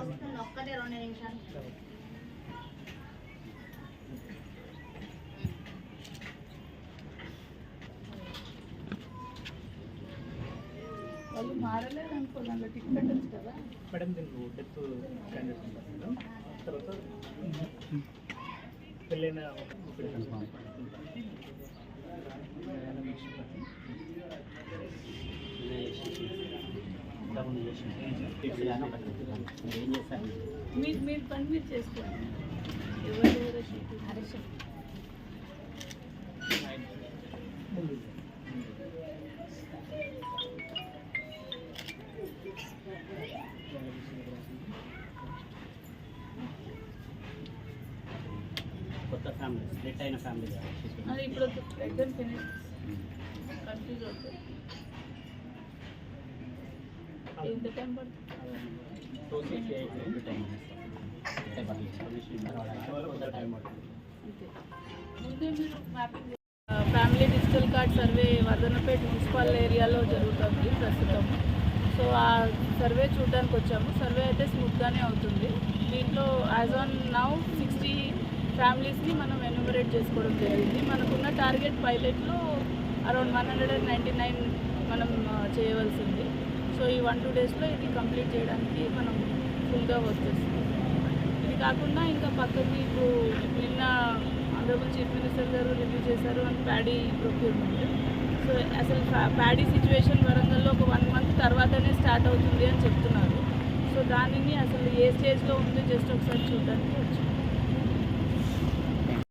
వస్తున్నా ఒక్కటే రెండు నిమిషాలు. వాళ్ళు మారలేదు అనుకో దాంట్లో టిక్ పెట్టచ్చు కదా. మేడం దీనికి డెత్ క్యాండిడేట్ ఉంటారు మేడం తర్వాత పెళ్ళైన ఏం చేశారు మీరు మీరు పని మీరు చేసుకోండి. ఎవరు హరీష్ కొత్త ఫ్యామిలీ స్ప్లిట్ అయిన ఫ్యామిలీ అది ఇప్పుడు ఎగ్జామ్ ఫినిష్ కన్ఫ్యూజ్ అవుతుంది. ఎంత టైం పడుతుంది? టైం పడుతుంది. అంతే ముందే మీరు mapping family digital card survey Vardhannapet municipal ఏరియాలో జరుగుతుంది ప్రస్తుతం. సో ఆ సర్వే చూడడానికి వచ్చాము సర్వే అయితే స్మూత్గానే అవుతుంది. దీంట్లో యాజ్ ఆన్ నౌ సిక్స్టీ ఫ్యామిలీస్ని మనం ఎన్యూమరేట్ చేసుకోవడం జరిగింది. మనకున్న target పైలట్లో around one hundred and ninety nine మనం చేయవలసింది. సో ఈ వన్ టూ డేస్లో ఇది కంప్లీట్ చేయడానికి మనం ఫుల్గా వర్క్ చేస్తాం ఇది కాకుండా ఇంకా పక్కకి ఇప్పుడు నిన్న ఆనరబుల్ చీఫ్ మినిస్టర్ గారు రివ్యూ చేశారు అండ్ ప్యాడీ ప్రొక్యూర్మెంట్ సో అసలు ప్యాడీ సిచ్యువేషన్ వరంగల్లో ఒక వన్ మంత్ తర్వాతనే స్టార్ట్ అవుతుంది అని చెప్తున్నారు. సో దానిని అసలు ఏ స్టేజ్లో ఉంది? జస్ట్ ఒకసారి చూడడానికి వచ్చింది